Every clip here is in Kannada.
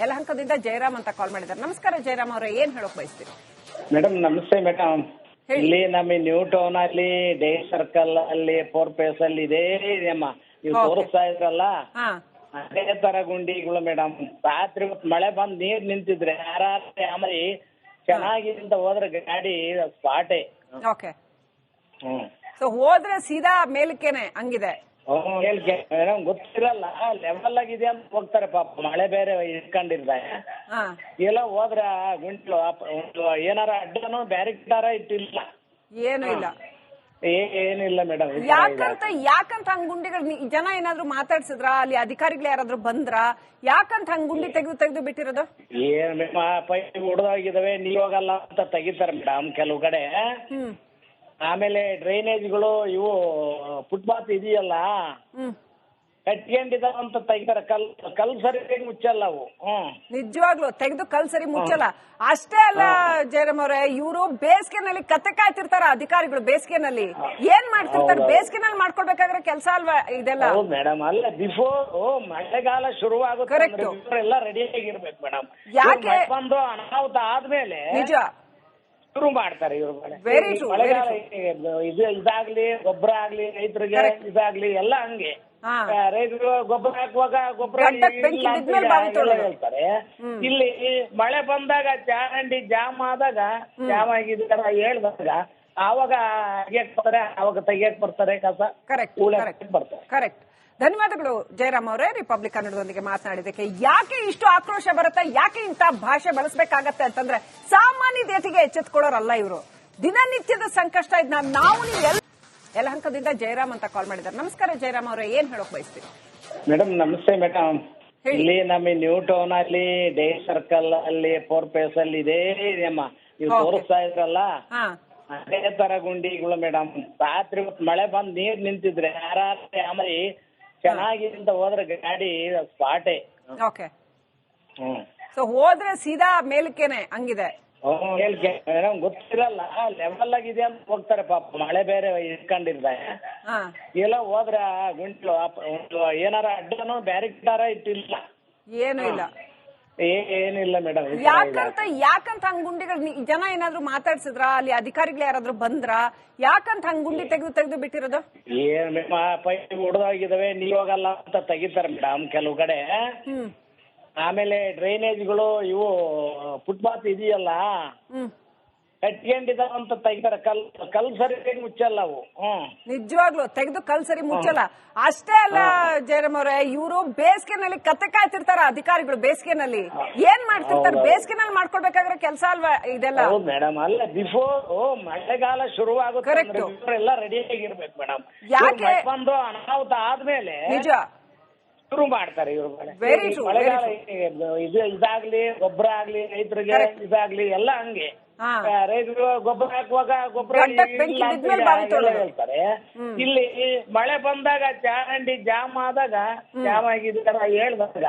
ಯಲಹಂಕದಿಂದ ಜಯರಾಮ್ ಅಂತ ಕಾಲ್ ಮಾಡಿದ್ದಾರೆ. ನಮಸ್ಕಾರ ಜಯರಾಮ್ ಅವರೇ ಏನ್ ಹೇಳೋಕ್ ಬಯಸ್ತೀರಿ? ಮೇಡಮ್ ನಮಸ್ತೆ ಮೇಡಮ್. ಇಲ್ಲಿ ನಮ್ಮ ನ್ಯೂ ಟೌನ್ ಅಲ್ಲಿ ಡೇ ಸರ್ಕಲ್ ಅಲ್ಲಿ ಫೋರ್ ಪೇಸ್ ಅಲ್ಲಿ ಇದೇ ಇದೆಯಮ್ಮ ನೀವು. ತೋರಿಸ್ತಾ ಇದ್ರಲ್ಲ? ಅದೇ ತರ ಗುಂಡಿಗಳು ಮೇಡಮ್. ರಾತ್ರಿ ಮಳೆ ಬಂದ್ ನೀರ್ ನಿಂತಿದ್ರೆ ಯಾರಾದ್ರೆ ಆಮೇಲೆ ಚೆನ್ನಾಗಿ ಅಂತ ಹೋದ್ರೆ ಗಾಡಿ ಸ್ಪಾಟೇ ಓಕೆ ಸೊ ಹೋದ್ರೆ ಸೀದಾ ಮೇಲಕ್ಕೇನೆ ಹಂಗಿದೆ. ಮೇಡಮ್ ಗೊತ್ತಿರಲ್ಲ ಲೆವೆಲ್ ಆಗಿದೆ ಅಂತ ಹೋಗ್ತಾರೆ ಪಾಪ ಮಳೆ ಬೇರೆ ಇಟ್ಕೊಂಡಿರ್ದೆ. ಎಲ್ಲ ಹೋದ್ರ ಗುಂಟ್ಲು ಏನಾರ ಅಡ್ಡನೂ ಬ್ಯಾರಿಕ್ಟಾರ ಇಟ್ಟಿಲ್ಲ. ಏನು ಇಲ್ಲ. ಏ- ಏನಿಲ್ಲ ಮೇಡಮ್ ಯಾಕಂತ ಯಾಕಂತ ಹಂಗ್ ಗುಂಡಿಗಳು ಜನ ಏನಾದ್ರು ಮಾತಾಡ್ಸಿದ್ರ? ಅಲ್ಲಿ ಅಧಿಕಾರಿಗಳು ಯಾರಾದ್ರೂ ಬಂದ್ರ? ಯಾಕಂತ ಹಂಗ್ ಗುಂಡಿ ತೆಗೆದು ತೆಗೆದು ಬಿಟ್ಟಿರೋದು? ಏನ್ ಪೈಪ್ ಹೊಡೆದೋಗಿದಾವೆ ನೀವಾಗಲ್ಲ ಹೋಗಲ್ಲ ಅಂತ ತೆಗಿತಾರೆ ಮೇಡಮ್ ಕೆಲವು ಕಡೆ. ಆಮೇಲೆ ಡ್ರೈನೇಜ್ಗಳು ಇವು ಫುಟ್ಪಾತ್ ಇದೆಯಲ್ಲ? ಹ್ಮ್. ಕಟ್ಕೊಂಡಿದಾವ ಅಂತ ತೆಗಿತಾರೆ ಕಲ್ ಕಲ್ ಸರಿ ಮುಚ್ಚಲ್ಲ ಅವು. ಹ್ಮ್. ನಿಜವಾಗ್ಲು ತೆಗೆದು ಕಲ್ ಸರಿ ಮುಚ್ಚಲ್ಲ. ಅಷ್ಟೇ ಅಲ್ಲ ಜಯರಾಮ್ ಅವ್ರೆ ಇವರು ಬೇಸಿಗೆನಲ್ಲಿ ಕತೆ ಕಾಯ್ತಿರ್ತಾರ ಅಧಿಕಾರಿಗಳು ಬೇಸಿಗೆನಲ್ಲಿ. ಏನ್ ಮಾಡ್ತಿರ್ತಾರೆ? ಬೇಸಿಗೆನಲ್ಲಿ ಮಾಡ್ಕೊಡ್ಬೇಕಾದ್ರೆ ಕೆಲಸ ಅಲ್ವಾ ಇದೆಲ್ಲ? ಹೌದು ಮೇಡಮ್ ಅಲ್ಲ ಬಿಫೋರ್ ಮಳೆಗಾಲ ಶುರುವಾಗುತ್ತೆ Correct. ಅಂದ್ರೆ before ಎಲ್ಲ ರೆಡಿ ಆಗಿರ್ಬೇಕು ಮೇಡಮ್ ಯಾಕೆ? ಬಂದು ಅನಾಹುತ ಆದ್ಮೇಲೆ ನಿಜ. ಶುರು ಮಾಡ್ತಾರೆ ಇವರು ಇದು ಇದಾಗ್ಲಿ ಗೊಬ್ಬರ ಆಗ್ಲಿ ರೈತರಿಗೆ ಇದಾಗ್ಲಿ ಎಲ್ಲ ಹಂಗೆ. ರೈತರು ಗೊಬ್ಬರ ಹಾಕುವಾಗ ಗೊಬ್ಬರ ಹೇಳ್ತಾರೆ. ಇಲ್ಲಿ ಮಳೆ ಬಂದಾಗ ಚಾರಂಡಿ ಜಾಮ್ ಆದಾಗ ಜಾಮ್ ಆಗಿದ್ದಾರ ಹೇಳ್ದಾಗ ಆವಾಗ ಅಗೆಯಕ್ ಬರ್ತಾರೆ ಆವಾಗ ತೆಗಿಯಕ್ ಬರ್ತಾರೆ ಕಸ. ಕರೆಕ್ಟ್ ಬರ್ತಾರೆ. ಕರೆಕ್ಟ್ ಧನ್ಯವಾದಗಳು ಜಯರಾಮ್ ಅವರೇ ರಿಪಬ್ಲಿಕ್ ಕನ್ನಡದೊಂದಿಗೆ ಮಾತನಾಡಿದಕ್ಕೆ ಯಾಕೆ ಇಷ್ಟು ಆಕ್ರೋಶ ಬರುತ್ತೆ ಯಾಕೆ ಇಂತ ಭಾಷೆ ಬಳಸಬೇಕಾಗತ್ತೆ ಅಂತಂದ್ರೆ ಸಾಮಾನ್ಯ ದೇತಿಗೆ ಎಚ್ಚೆತ್ಕೊಳ್ಳೋರಲ್ಲ ಇವರು. ದಿನನಿತ್ಯದ ಸಂಕಷ್ಟ ಇದ್ನ ನಾವು ನೀವು ಎಲ್ಲ ಯಲಹಂಕದಿಂದ ಜಯರಾಮ್ ಅಂತ ಕಾಲ್ ಮಾಡಿದ್ದಾರೆ ನಮಸ್ಕಾರ ಜಯರಾಮ್ ಅವರೇ ಏನ್ ಹೇಳೋಕ್ ಬಯಸ್ತೀರಿ? ಮೇಡಮ್ ನಮಸ್ತೆ ಮೇಡಮ್. ಇಲ್ಲಿ ನಮ್ಮ ನ್ಯೂ ಟೌನ್ ಅಲ್ಲಿ ಡೇ ಸರ್ಕಲ್ ಅಲ್ಲಿ ಫೋರ್ ಪೇಸ್ ಅಲ್ಲಿ ಇದೇ ಇದೆಯಮ್ಮ ನೀವು. ತೋರಿಸ್ತಾ ಇದ್ರಲ್ಲ? ಅದೇ ತರ ಗುಂಡಿಗಳು ಮೇಡಮ್. ರಾತ್ರಿ ಮಳೆ ಬಂದ್ ನೀರ್ ನಿಂತಿದ್ರೆ ಯಾರಾದ್ರೆ ಆಮೇಲೆ ಚೆನ್ನಾಗಿ ಅಂತ ಹೋದ್ರೆ ಗಾಡಿ ಸ್ಪಾಟೇ ಹ್ಮ್. ಸೊ ಹೋದ್ರೆ ಸೀದಾ ಮೇಲಕ್ಕೇನೆ ಹಂಗಿದೆ. ಗೊತ್ತಿರಲ್ಲ ಲೆವೆಲ್ ಆಗಿದೆ ಅಂತ ಹೋಗ್ತಾರೆ ಪಾಪ. ಮಳೆ ಬೇರೆ ಇಟ್ಕೊಂಡಿರ್ದೆ ಎಲ್ಲ ಹೋದ್ರ ಗುಂಟ್ಲು ಏನಾರ ಅಡ್ಡನೋ ಬ್ಯಾರಿಕ್ಟಾರ ಇಟ್ಟಿಲ್ಲ. ಏನು ಇಲ್ಲ. ಏನಿಲ್ಲ ಮೇಡಮ್ ಯಾಕಂತ ಯಾಕಂತ ಹಂಗ್ ಗುಂಡಿಗಳು ಜನ ಏನಾದ್ರು ಮಾತಾಡ್ಸಿದ್ರ? ಅಲ್ಲಿ ಅಧಿಕಾರಿಗಳು ಯಾರಾದ್ರೂ ಬಂದ್ರ? ಯಾಕಂತ ಹಂಗ್ ಗುಂಡಿ ತೆಗೆದು ತೆಗೆದು ಬಿಟ್ಟಿರೋದು? ಏನ್ ಪೈಪ್ ಹೊಡೆದೋಗಿದಾವೆ ನೀವಾಗಲ್ಲ ಹೋಗಲ್ಲ ಅಂತ ತೆಗಿತಾರೆ ಮೇಡಮ್ ಕೆಲವು ಕಡೆ. ಆಮೇಲೆ ಡ್ರೈನೇಜ್ಗಳು ಇವು ಫುಟ್ಪಾತ್ ಇದೆಯಲ್ಲ? ಹ್ಮ್. ಕಟ್ಕೊಂಡಿದಾವ ಅಂತ ತೆಗಿತಾರೆ ಕಲ್ ಕಲ್ ಸರಿ ಮುಚ್ಚಲ್ಲ ಅವು. ಹ್ಮ್. ನಿಜವಾಗ್ಲು ತೆಗೆದು ಕಲ್ ಸರಿ ಮುಚ್ಚಲ್ಲ. ಅಷ್ಟೇ ಅಲ್ಲ ಜಯರಾಮ್ ಅವರೇ ಇವರು ಬೇಸಿಗೆನಲ್ಲಿ ಕತೆ ಕಾಯ್ತಿರ್ತಾರ ಅಧಿಕಾರಿಗಳು ಬೇಸಿಗೆನಲ್ಲಿ. ಏನ್ ಮಾಡ್ತಿರ್ತಾರೆ? ಬೇಸಿಗೆನಲ್ಲಿ ಮಾಡ್ಕೊಳ್ಬೇಕಾದ್ರೆ ಕೆಲಸ ಅಲ್ವಾ ಇದೆಲ್ಲ? ಹೌದು ಮೇಡಮ್ ಅಲ್ಲ ಬಿಫೋರ್ ಮಳೆಗಾಲ ಶುರುವಾಗುತ್ತೆ Correct. ಅಂದ್ರೆ before ಎಲ್ಲ ರೆಡಿ ಆಗಿರ್ಬೇಕು ಮೇಡಮ್. ಯಾಕೆ? ಬಂದು ಅನಾಹುತ ಆದ್ಮೇಲೆ ನಿಜ. ಶುರು ಮಾಡ್ತಾರೆ ಇವರು Very true, ಮಳೆಗಾಲ ಇದು ಇದಾಗ್ಲಿ ಗೊಬ್ಬರ ಆಗ್ಲಿ ರೈತರಿಗೆ Correct. ಇದಾಗ್ಲಿ ಎಲ್ಲ ಹಂಗೆ. ಹಾ. ಆ, ರೈತರು ಗೊಬ್ಬರ ಹಾಕುವಾಗ ಗೊಬ್ಬರ ಗಡ್ಡಕ್ ಬೆಂಕಿ ಇಲ್ಲ ಅಂತ ಬಿದ್ಮೇಲೆ ಬಾವಿ ತೊಳೆಯೋದು. ಹೇಳ್ತಾರೆ. ಇಲ್ಲಿ ಮಳೆ ಬಂದಾಗ ಚಾರಂಡಿ ಜಾಮ್ ಆದಾಗ ಜಾಮ್ ಆಗಿದ್ದಾರ ಹೇಳ್ದಾಗ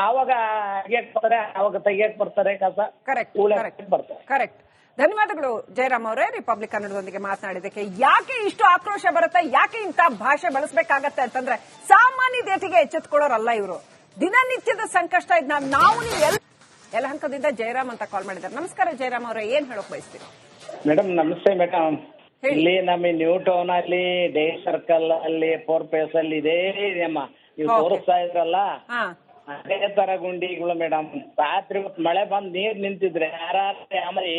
ಆವಾಗ ಅಗೆಯಕ್ ಬರ್ತಾರೆ ಆವಾಗ ತೆಗಿಯಕ್ ಬರ್ತಾರೆ ಕಸ ಕರೆಕ್ಟ್ ಕರೆಕ್ಟ್ ಬರ್ತಾರೆ. ಕರೆಕ್ಟ್ ಧನ್ಯವಾದಗಳು ಜಯರಾಮ್ ಅವರೇ. ರಿಪಬ್ಲಿಕ್ ಕನ್ನಡದೊಂದಿಗೆ ಮಾತನಾಡಿದಕ್ಕೆ ಯಾಕೆ ಇಷ್ಟು ಆಕ್ರೋಶ ಬರುತ್ತೆ ಯಾಕೆ ಇಂತ ಭಾಷೆ ಬಳಸಬೇಕಾಗತ್ತೆ ಅಂತಂದ್ರೆ ಸಾಮಾನ್ಯ ದೇತಿಗೆ ಎಚ್ಚೆತ್ಕೊಳ್ಳೋರಲ್ಲ ಇವರು. ದಿನನಿತ್ಯದ ಸಂಕಷ್ಟ ಇದ್ನ ನಾವು ನೀವು ಎಲ್ಲ ಯಲಹಂಕದಿಂದ ಜಯರಾಮ್ ಅಂತ ಕಾಲ್ ಮಾಡಿದ್ದಾರೆ. ನಮಸ್ಕಾರ ಜಯರಾಮ್ ಅವರೇ ಏನ್ ಹೇಳೋಕ್ ಬಯಸ್ತೀರಿ? ಮೇಡಮ್ ನಮಸ್ತೆ ಮೇಡಮ್. ಇಲ್ಲಿ ನಮ್ಮ ನ್ಯೂ ಟೌನ್ ಅಲ್ಲಿ ಡೇ ಸರ್ಕಲ್ ಅಲ್ಲಿ ಫೋರ್ ಪೇಸ್ ಅಲ್ಲಿ ಇದೇ ಇದೆಯಮ್ಮ ನೀವು. ತೋರಿಸ್ತಾ ಇದ್ರಲ್ಲ? ಅದೇ ತರ ಗುಂಡಿಗಳು ಮೇಡಮ್. ರಾತ್ರಿ ಮಳೆ ಬಂದ್ ನೀರ್ ನಿಂತಿದ್ರೆ ಯಾರಾದ್ರೆ ಆಮೇಲೆ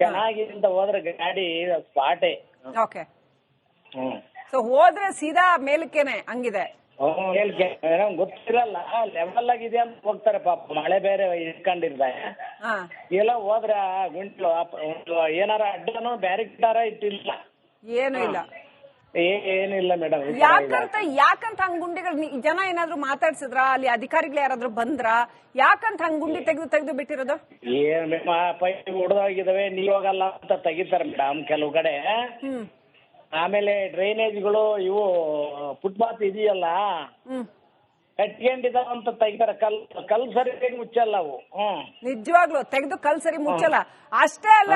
ಚೆನ್ನಾಗಿ ಅಂತ ಹೋದ್ರೆ ಗಾಡಿ ಸ್ಪಾಟೇ ಓಕೆ. ಹ್ಮ್. ಸೊ ಹೋದ್ರೆ ಸೀದಾ ಮೇಲಕ್ಕೇನೆ ಹಂಗಿದೆ. ಮೇಡಮ್ ಗೊತ್ತಿರಲ್ಲ ಲೆವೆಲ್ ಆಗಿದೆ ಅಂತ ಹೋಗ್ತಾರೆ ಪಾಪ. ಮಳೆ ಬೇರೆ ಇಟ್ಕೊಂಡಿರ್ದ ಎಲ್ಲ ಹೋದ್ರ ಗುಂಟ್ಲು ಏನಾರ ಅಡ್ಡನೋ ಬ್ಯಾರಿಕ್ಟಾರ ಇಟ್ಟಿಲ್ಲ. ಏನು ಇಲ್ಲ. ಏನಿಲ್ಲ ಮೇಡಮ್ ಯಾಕಂತ ಯಾಕಂತ ಹಂಗ್ ಗುಂಡಿಗಳು ಜನ ಏನಾದ್ರು ಮಾತಾಡ್ಸಿದ್ರ? ಅಲ್ಲಿ ಅಧಿಕಾರಿಗಳು ಯಾರಾದ್ರೂ ಬಂದ್ರ? ಯಾಕಂತ ಹಂಗ್ ಗುಂಡಿ ತೆಗೆದು ತೆಗೆದು ಬಿಟ್ಟಿರೋದು? ಏನ್ ಪೈಪ್ ಹೊಡೆದಾಗಿದಾವೆ ನೀವಾಗಲ್ಲ ಹೋಗಲ್ಲ ಅಂತ ತೆಗಿತಾರೆ ಮೇಡಮ್ ಕೆಲವು ಕಡೆ. ಆಮೇಲೆ ಡ್ರೈನೇಜ್ಗಳು ಇವು ಫುಟ್ಪಾತ್ ಇದೆಯಲ್ಲ ಕಟ್ಕೊಂಡಿದಾವಂತ ತೆಗಿತಾರೆ ಕಲ್ ಕಲ್ ಸರಿ ಮುಚ್ಚಲ್ಲ ಅವು. ಹ್ಮ್. ನಿಜವಾಗ್ಲು ತೆಗೆದು ಕಲ್ ಸರಿ ಮುಚ್ಚಲ್ಲ. ಅಷ್ಟೇ ಅಲ್ಲ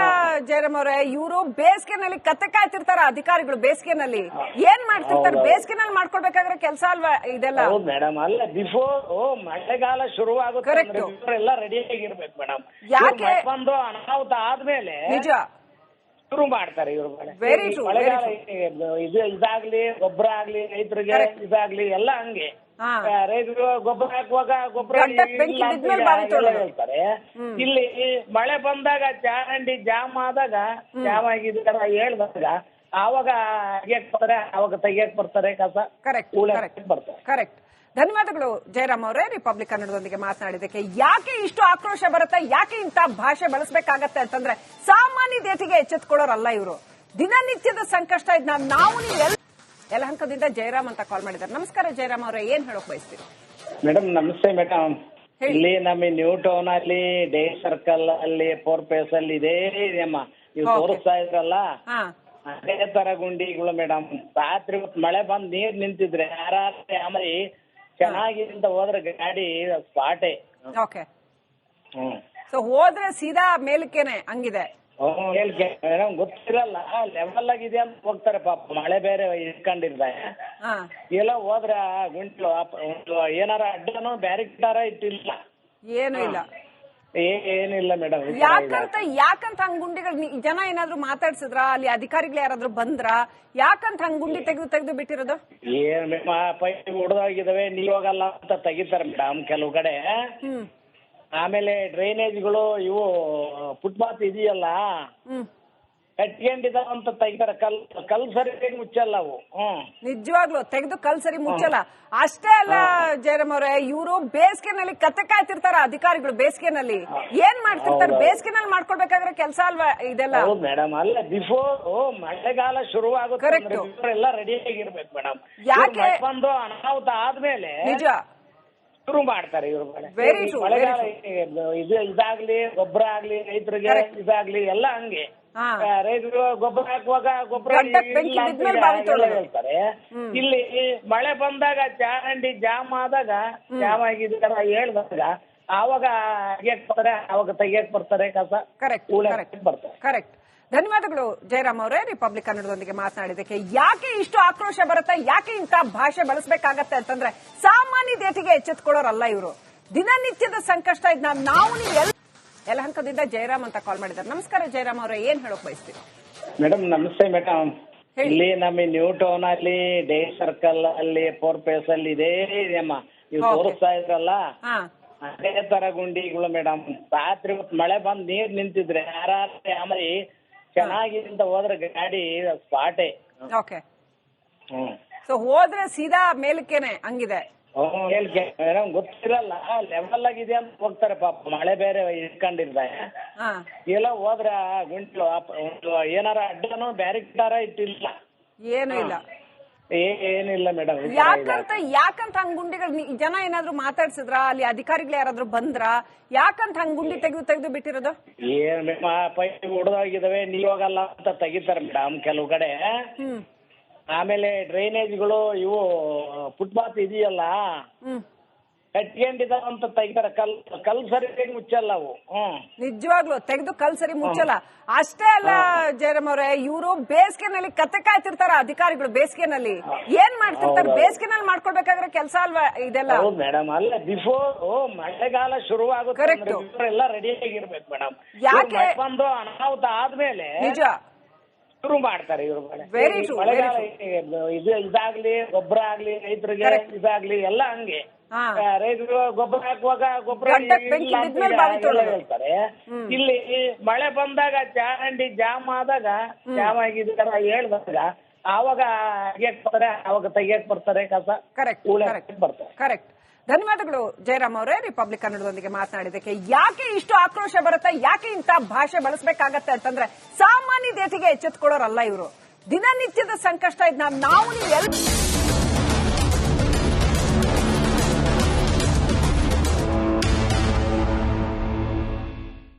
ಜಯರಾಮ್ ಅವರೇ ಇವರು ಬೇಸಿಗೆನಲ್ಲಿ ಕತೆ ಕಾಯ್ತಿರ್ತಾರ ಅಧಿಕಾರಿಗಳು ಬೇಸಿಗೆನಲ್ಲಿ. ಏನ್ ಮಾಡ್ತಿರ್ತಾರೆ. ಬೇಸಿಗೆನಲ್ಲಿ ಮಾಡ್ಕೊಳ್ಬೇಕಾದ್ರೆ ಕೆಲಸ ಅಲ್ವಾ ಇದೆಲ್ಲ? ಹೌದು ಮೇಡಮ್ ಅಲ್ಲ ಬಿಫೋರ್ ಮಳೆಗಾಲ ಶುರು ಆಗುತ್ತೆ. ಎಲ್ಲ ರೆಡಿ ಆಗಿರ್ಬೇಕು ಮೇಡಮ್ ಯಾಕೆ? ಬಂದು ಅನಾಹುತ ಆದ್ಮೇಲೆ ನಿಜ. ಶುರು ಮಾಡ್ತಾರೆ ಇವರು Very true, ಮಳೆಗಾಲ ಇದು ಇದಾಗ್ಲಿ ಗೊಬ್ಬರ ಆಗ್ಲಿ ರೈತರಿಗೆ ಇದಾಗ್ಲಿ ಎಲ್ಲ ಹಂಗೆ. ಹಾ. ಆ, ರೈತರು ಗೊಬ್ಬರ ಹಾಕುವಾಗ ಗೊಬ್ಬರ ಗಂಟಕ್ ಬೆಂಕಿ ಇಲ್ಲ ಅಂತ ಬಾವಿ ತೊಳೆದು. ಹೇಳ್ತಾರೆ. ಇಲ್ಲಿ ಮಳೆ ಬಂದಾಗ ಚಾರಂಡಿ ಜಾಮ್ ಆದಾಗ ಜಾಮ್ ಆಗಿದ್ದಾರ ಹೇಳ್ದಾಗ ಆವಾಗ ಅಗಿಯಕ್ ಬರ್ತಾರೆ ಆವಾಗ ತೆಗಿಯಕ್ ಬರ್ತಾರೆ ಕಸ ಕರೆಕ್ಟ್ ಕರೆಕ್ಟ್ ಬರ್ತಾರೆ. ಕರೆಕ್ಟ್ ಧನ್ಯವಾದಗಳು ಜಯರಾಮ್ ಅವರೇ. ರಿಪಬ್ಲಿಕ್ ಕನ್ನಡದೊಂದಿಗೆ ಮಾತನಾಡಿದಕ್ಕೆ ಯಾಕೆ ಇಷ್ಟು ಆಕ್ರೋಶ ಬರುತ್ತೆ? ಯಾಕೆ ಇಂಥ ಭಾಷೆ ಬಳಸಬೇಕಾಗತ್ತೆ ಅಂತಂದ್ರೆ ಸಾಮಾನ್ಯ ದೇಟಿಗೆ ಎಚ್ಚೆತ್ಕೊಳ್ಳೋರಲ್ಲ ಇವರು. ದಿನನಿತ್ಯದ ಸಂಕಷ್ಟ ಇದ್ನ ನಾವು ನೀವು ಯಲಹಂಕದಿಂದ ಜಯರಾಮ್ ಅಂತ ಕಾಲ್ ಮಾಡಿದ್ದಾರೆ. ನಮಸ್ಕಾರ ಜಯರಾಮ್ ಅವರೇ ಏನ್ ಹೇಳೋಕ್ ಬಯಸ್ತೀರಿ? ಮೇಡಮ್ ನಮಸ್ತೆ ಮೇಡಮ್. ಇಲ್ಲಿ ನಮ್ಮ ನ್ಯೂ ಟೌನ್ ಅಲ್ಲಿ ಡೇ ಸರ್ಕಲ್ ಅಲ್ಲಿ ಫೋರ್ ಪೇಸ್ ಅಲ್ಲಿ ಇದೇ ಇದೆಯಮ್ಮ ನೀವು. ತೋರಿಸ್ತಾ ಇದ್ರಲ್ಲ? ಹಾ. ಅದೇ ತರ ಗುಂಡಿಗಳು ಮೇಡಮ್. ರಾತ್ರಿ ಮಳೆ ಬಂದ್ ನೀರ್ ನಿಂತಿದ್ರೆ ಯಾರಾದ್ರೆ ಆಮೇಲೆ ಚೆನ್ನಾಗಿಂದ ಹೋದ್ರೆ ಗಾಡಿ ಸ್ಪಾಟೆ. ಓಕೆ. ಹ್ಮ್. ಸೊ ಹೋದ್ರೆ ಸೀದಾ ಮೇಲಕ್ಕೇನೆ ಹಂಗಿದೆ. ಮೇಡಮ್ ಗೊತ್ತಿರಲ್ಲ ಲೆವೆಲ್ ಆಗಿದೆ ಅಂತ ಹೋಗ್ತಾರೆ ಪಾಪ. ಮಳೆ ಬೇರೆ ಇಟ್ಕೊಂಡಿಲ್ಲ ಹಾ. ಎಲ್ಲ ಹೋದ್ರೆ ಗುಂಟ್ಲು ಏನಾರ ಅಡ್ಡನೋ ಬ್ಯಾರಿಕ್ಟಾರ ಇಟ್ಟಿಲ್ಲ. ಏನು ಇಲ್ಲ. ಏನಿಲ್ಲ ಮೇಡಮ್ ಯಾಕಂತ ಯಾಕಂತ ಹಂಗ್ ಗುಂಡಿಗಳು ಜನ ಏನಾದ್ರು ಮಾತಾಡ್ಸಿದ್ರ? ಅಲ್ಲಿ ಅಧಿಕಾರಿಗಳು ಯಾರಾದ್ರೂ ಬಂದ್ರ? ಯಾಕಂತ ಹಂಗ್ ಗುಂಡಿ ತೆಗೆದು ತೆಗೆದು ಬಿಟ್ಟಿರೋದು? ಏನ್ ಪೈಪ್ ಹೊಡೆದೋಗಿದಾವೆ ನೀವಾಗಲ್ಲ ಹೋಗಲ್ಲ ಅಂತ ತೆಗಿತಾರೆ ಮೇಡಮ್ ಕೆಲವು ಕಡೆ. ಆಮೇಲೆ ಡ್ರೈನೇಜ್ಗಳು ಇವು ಫುಟ್ಪಾತ್ ಇದೆಯಲ್ಲ ಹ್ಮ್ ತೆಗಿತಾರ ಕಲ್ ಕಲ್ ಸರಿ ಮುಚ್ಚಲ್ಲ ಅವು. ಹ್ಮ್. ನಿಜವಾಗ್ಲು ತೆಗೆದು ಕಲ್ ಸರಿ ಮುಚ್ಚಲ್ಲ. ಅಷ್ಟೇ ಅಲ್ಲ ಜಯರಾಮ್ ಅವರೇ ಇವರು ಬೇಸಿಗೆನಲ್ಲಿ ಕತೆ ಕಾಯ್ತಿರ್ತಾರ ಅಧಿಕಾರಿಗಳು ಬೇಸಿಗೆನಲ್ಲಿ. ಏನ್ ಮಾಡ್ತಿರ್ತಾರೆ. ಬೇಸಿಗೆನಲ್ಲಿ ಮಾಡ್ಕೊಳ್ಬೇಕಾದ್ರೆ ಕೆಲಸ ಅಲ್ವಾ ಇದೆಲ್ಲ? ಮೇಡಮ್ ಅಲ್ಲ ಬಿಫೋರ್ ಮಳೆಗಾಲ ಶುರುವಾಗುತ್ತೆ ಎಲ್ಲ ರೆಡಿ ಆಗಿರ್ಬೇಕು ಮೇಡಮ್ ಯಾಕೆ? ಬಂದು ಅನಾಹುತ ಆದ್ಮೇಲೆ ನಿಜ. ಶುರು ಮಾಡ್ತಾರೆ ಇವ್ರು ಮಳೆಗಾಲ ಇದು ಇದಾಗ್ಲಿ ಗೊಬ್ಬರ ಆಗ್ಲಿ ರೈತರಿಗೆ ಇದಾಗ್ಲಿ ಎಲ್ಲ ಹಂಗೆ. ರೈತರು ಗೊಬ್ಬರ ಹಾಕುವಾಗ ಗೊಬ್ಬರ. ಹೇಳ್ತಾರೆ. ಇಲ್ಲಿ ಮಳೆ ಬಂದಾಗ ಚಾರಂಡಿ ಜಾಮ್ ಆದಾಗ ಜಾಮ್ ಆಗಿದ್ದಾರ ಹೇಳಿದಾಗ ಆವಾಗ ಅಗಿಯಕ್ ಬರ್ತಾರೆ ಆವಾಗ ತೆಗಿಯಕ್ ಬರ್ತಾರೆ ಕಸ. ಕರೆಕ್ಟ್ ಬರ್ತಾರೆ. ಕರೆಕ್ಟ್ ಧನ್ಯವಾದಗಳು ಜಯರಾಮ್ ಅವರೇ. ರಿಪಬ್ಲಿಕ್ ಕನ್ನಡದೊಂದಿಗೆ ಮಾತನಾಡಿದಕ್ಕೆ ಯಾಕೆ ಇಷ್ಟು ಆಕ್ರೋಶ ಬರುತ್ತೆ ಯಾಕೆ ಇಂಥ ಭಾಷೆ ಬಳಸಬೇಕಾಗತ್ತೆ ಅಂತಂದ್ರೆ ಸಾಮಾನ್ಯ ದೇಟಿಗೆ ಎಚ್ಚೆತ್ಕೊಳ್ಳೋರಲ್ಲ ಇವರು. ದಿನನಿತ್ಯದ ಸಂಕಷ್ಟ ಇದನ್ನ ನಾವು ನೀವು ಯಲಹಂಕದಿಂದ ಜಯರಾಮ್ ಅಂತ ಕಾಲ್ ಮಾಡಿದ್ದಾರೆ. ನಮಸ್ಕಾರ ಜಯರಾಮ್ ಅವರೇ ಏನ್ ಹೇಳೋಕ್ ಬಯಸ್ತೀರಿ? ಮೇಡಮ್ ನಮಸ್ತೆ ಮೇಡಮ್. ಇಲ್ಲಿ ನಮ್ಮ ನ್ಯೂ ಟೌನ್ ಅಲ್ಲಿ ಡೇ ಸರ್ಕಲ್ ಅಲ್ಲಿ ಫೋರ್ ಪೇಸ್ ಅಲ್ಲಿ ಇದೇ ಇದೆಯಮ್ಮ ನೀವು ತೋರಿಸ್ತಾ ಇದ್ರಲ್ಲ? ಅದೇ ತರ ಗುಂಡಿಗಳು ಮೇಡಮ್. ರಾತ್ರಿ ಹೊತ್ತು ಮಳೆ ಬಂದ್ ನೀರ್ ನಿಂತಿದ್ರೆ ಯಾರಾದ್ರೆ ಆಮೇಲೆ ಅಂತ ಹೋದ್ರೆ ಗಾಡಿ ಸ್ಪಾಟೆ ಓಕೆ ಹ್ಮ್. ಸೊ ಹೋದ್ರೆ ಸೀದಾ ಮೇಲಕ್ಕೆನೆ ಹಂಗಿದೆ. ಮೇಡಮ್ ಗೊತ್ತಿರಲ್ಲ ಲೆವೆಲ್ ಆಗಿದೆ ಅಂತ ಹೋಗ್ತಾರೆ ಪಾಪ. ಮಳೆ ಬೇರೆ ಇಟ್ಕೊಂಡಿರ್ದೆ. ಎಲ್ಲ ಹೋದ್ರ ಗುಂಟ್ಲು ಏನಾರ ಅಡ್ಡನೋ ಬ್ಯಾರಿಕ್ಟಾರ ಇಟ್ಟಿಲ್ಲ. ಏನು ಇಲ್ಲ. ಏನಿಲ್ಲ ಮೇಡಮ್ ಯಾಕಂತ ಯಾಕಂತ ಹಂಗ್ ಗುಂಡಿಗಳು ಜನ ಏನಾದ್ರು ಮಾತಾಡ್ಸಿದ್ರ? ಅಲ್ಲಿ ಅಧಿಕಾರಿಗಳು ಯಾರಾದ್ರೂ ಬಂದ್ರ? ಯಾಕಂತ ಹಂಗ್ ಗುಂಡಿ ತೆಗೆದು ತೆಗೆದು ಬಿಟ್ಟಿರೋದು? ಏನ್ ಪೈಪ್ ಹೊಡೆದೋಗಿದಾವೆ ನೀವಾಗಲ್ಲ ಹೋಗಲ್ಲ ಅಂತ ತೆಗಿತಾರೆ ಮೇಡಮ್ ಕೆಲವು ಕಡೆ. ಆಮೇಲೆ ಡ್ರೈನೇಜ್ಗಳು ಇವು ಫುಟ್ಪಾತ್ ಇದೆಯಲ್ಲ? ಹ್ಮ್. ಕಟ್ಕೊಂಡಿದಾವ ಅಂತ ತೆಗಿತಾರೆ ಕಲ್ ಕಲ್ ಸರಿ ಮುಚ್ಚಲ್ಲ ಅವು. ಹ್ಮ್. ನಿಜವಾಗ್ಲು ತೆಗೆದು ಕಲ್ ಸರಿ ಮುಚ್ಚಲ್ಲ. ಅಷ್ಟೇ ಅಲ್ಲ ಜಯರಾಮ್ ಅವರೇ ಇವರು ಬೇಸಿಗೆನಲ್ಲಿ ಕತೆ ಕಾಯ್ತಿರ್ತಾರ ಅಧಿಕಾರಿಗಳು ಬೇಸಿಗೆನಲ್ಲಿ. ಏನ್ ಮಾಡ್ತಿರ್ತಾರೆ. ಬೇಸಿಗೆನಲ್ಲಿ ಮಾಡ್ಕೊಳ್ಬೇಕಾದ್ರೆ ಕೆಲಸ ಅಲ್ವಾ ಇದೆಲ್ಲ? ಹೌದು ಮೇಡಮ್ ಅಲ್ಲ ಬಿಫೋರ್ ಮಳೆಗಾಲ ಶುರು ಆಗುತ್ತೆ Correct. ಅಂದ್ರೆ before ಎಲ್ಲ ರೆಡಿ ಆಗಿರ್ಬೇಕು ಮೇಡಮ್ ಯಾಕೆ? ಬಂದು ಅನಾಹುತ ಆದ್ಮೇಲೆ ನಿಜ. ಶುರು ಮಾಡ್ತಾರೆ ಇವರು ಮಳೆಗಾಲ ಇದು ಇದಾಗ್ಲಿ ಗೊಬ್ಬರ ಆಗ್ಲಿ ರೈತರಿಗೆ ಇದಾಗ್ಲಿ ಎಲ್ಲ ಹಂಗೆ. ರೈತರು ಗೊಬ್ಬರ ಹಾಕುವಾಗ ಗೊಬ್ಬರ. ಹೇಳ್ತಾರೆ. ಇಲ್ಲಿ ಮಳೆ ಬಂದಾಗ ಚಾರಂಡಿ ಜಾಮ್ ಆದಾಗ ಜಾಮ್ ಆಗಿದ್ದಾರ ಹೇಳ್ದಾಗ ಆವಾಗ ಬರ್ತಾರೆ ಅವಾಗ ತೆಗಿಯಕ್ ಬರ್ತಾರೆ ಕಸ. ಕರೆಕ್ಟ್ ಕರೆಕ್ಟ್ ಬರ್ತಾರೆ. ಕರೆಕ್ಟ್ ಧನ್ಯವಾದಗಳು, ಜಯರಾಮ್ ಅವರೇ. ರಿಪಬ್ಲಿಕ್ ಕನ್ನಡದೊಂದಿಗೆ ಮಾತನಾಡಿದಕ್ಕೆ ಯಾಕೆ ಇಷ್ಟು ಆಕ್ರೋಶ ಬರುತ್ತೆ, ಯಾಕೆ ಇಂತ ಭಾಷೆ ಬಳಸಬೇಕಾಗತ್ತೆ ಅಂತಂದ್ರೆ ಸಾಮಾನ್ಯ ದೇಟಿಗೆ ಎಚ್ಚೆತ್ಕೊಳ್ಳೋರಲ್ಲ ಇವರು. ದಿನನಿತ್ಯದ ಸಂಕಷ್ಟ ಇದ್ನ ನಾವು ನೀವು